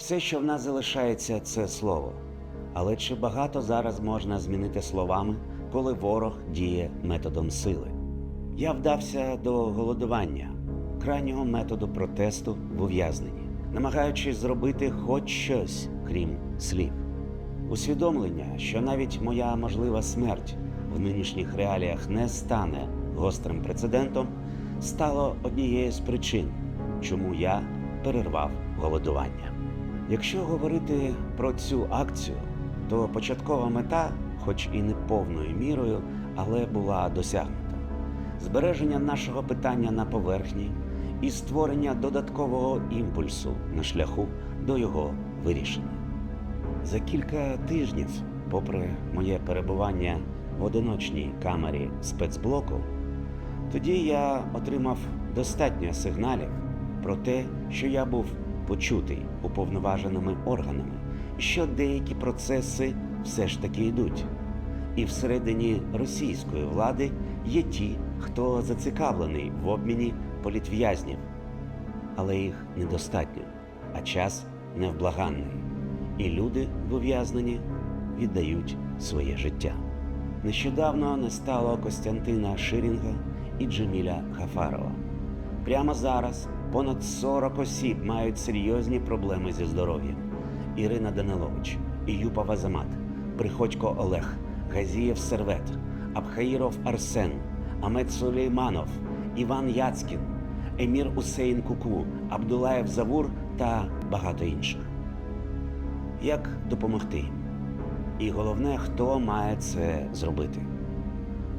Все, що в нас залишається, це слово. Але чи багато зараз можна змінити словами, коли ворог діє методом сили? Я вдався до голодування, крайнього методу протесту в ув'язненні, намагаючись зробити хоч щось, крім слів. Усвідомлення, що навіть моя можлива смерть в нинішніх реаліях не стане гострим прецедентом, стало однією з причин, чому я перервав голодування. Якщо говорити про цю акцію, то початкова мета, хоч і не повною мірою, але була досягнута. Збереження нашого питання на поверхні і створення додаткового імпульсу на шляху до його вирішення. За кілька тижнів, попри моє перебування в одиночній камері спецблоку, тоді я отримав достатньо сигналів про те, що я був почутий уповноваженими органами, що деякі процеси все ж таки йдуть. І всередині російської влади є ті, хто зацікавлений в обміні політв'язнів, але їх недостатньо, а час невблаганний і люди в ув'язненні віддають своє життя. Нещодавно не стало Костянтина Ширінга і Джеміля Гафарова. Прямо зараз понад 40 осіб мають серйозні проблеми зі здоров'ям. Ірина Данилович, Іюпов Азамат, Приходько Олег, Газієв Сервет, Абхаїров Арсен, Амет Сулейманов, Іван Яцькін, Емір Усейн Куку, Абдулаєв Завур та багато інших як допомогти їм. І головне, хто має це зробити.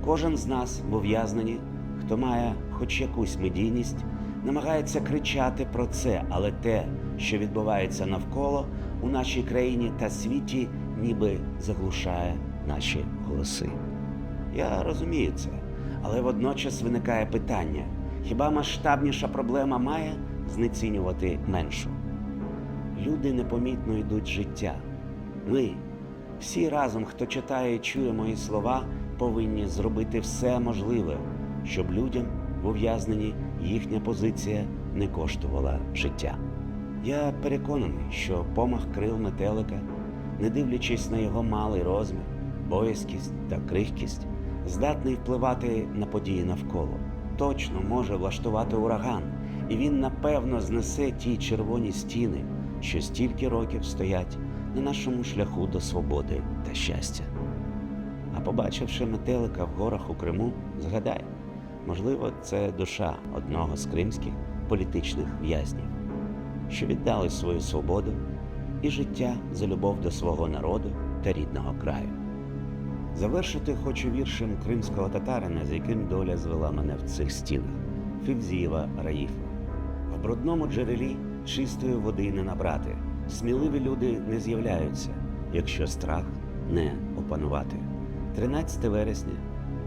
Кожен з нас в ув'язненні, хто має хоч якусь медійність, намагається кричати про це, але те, що відбувається навколо у нашій країні та світі, ніби заглушає наші голоси. Я розумію це, але водночас виникає питання: хіба масштабніша проблема має знецінювати меншу? люди непомітно йдуть життя. Ми, всі разом, хто читає і чує мої слова, повинні зробити все можливе, щоб людям в ув'язненні їхня позиція не коштувала життя. Я переконаний, що помах крил метелика, не дивлячись на його малий розмір, боязкість та крихкість, здатний впливати на події навколо. Точно може влаштувати ураган, і він напевно знесе ті червоні стіни, що стільки років стоять на нашому шляху до свободи та щастя. А побачивши метелика в горах у Криму, згадай, можливо, це душа одного з кримських політичних в'язнів, що віддали свою свободу і життя за любов до свого народу та рідного краю. Завершити хочу віршем кримського татарина, з яким доля звела мене в цих стінах Фівзієва Раїфа. В брудному джерелі чистої води не набрати. Сміливі люди не з'являються, якщо страх не опанувати. 13 вересня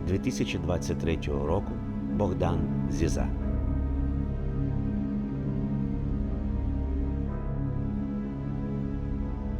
2023 року Богдан Зіза.